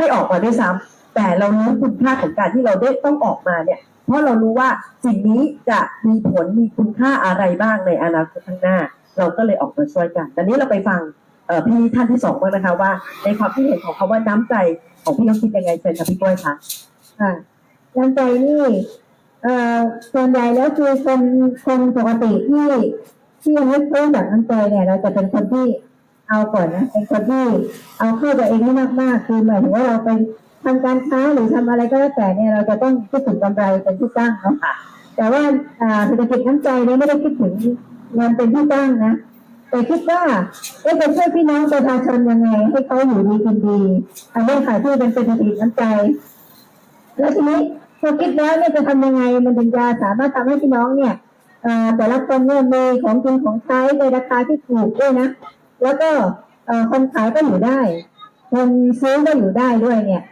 ให้ออกมาด้วยซ้ำแต่เรารู้คุณค่าของการที่เราได้ต้องออกมาเนี่ย เพราะเรารู้ว่าสิ่งนี้จะมีผลมีคุณค่าอะไรบ้างในอนาคตข้างหน้า เราก็เลยออกมาช่วยกันตอนนี้เราไปฟังพี่ท่านที่สองบ้างนะคะว่า ในความคิดเห็นของเขาว่าน้ำใจของพี่เขาคิดยังไงเชิญค่ะพี่กล้วยคะค่ะน้ำใจนี่เอ่อส่วนใหญ่แล้วคือคนคนปกติที่ที่ยังไม่เพิ่มแบบน้ำใจเนี่ย เราจะเป็นคนที่ เอาก่อนนะเป็นคนที่เอาเข้าตัวเองให้มากๆคือหมายถึงว่าเราไปทำการค้าหรือทำอะไรก็แล้วแต่เนี่ยเราจะต้องคิดถึงกำไรเป็นที่ตั้งเนาะค่ะ แต่ว่าเศรษฐกิจน้ำใจเนี่ยไม่ได้คิดถึงเงินเป็นที่ตั้งนะแต่คิดว่าเอ๊จะช่วยพี่น้องประชาชนยังไง ให้เขาอยู่ดีกินดีอันนี้ค่ะที่เป็นเศรษฐกิจน้ำใจ แล้วทีนี้พอคิดแล้วเนี่ยจะทำยังไงมันถึงจะสามารถทำให้พี่น้องเนี่ยแต่ละคนเนี่ยมีของกินของใช้ในราคาที่ถูกด้วยนะ แล้วก็คนขายก็อยู่ได้คนซื้อก็อยู่ได้ด้วยเนี่ย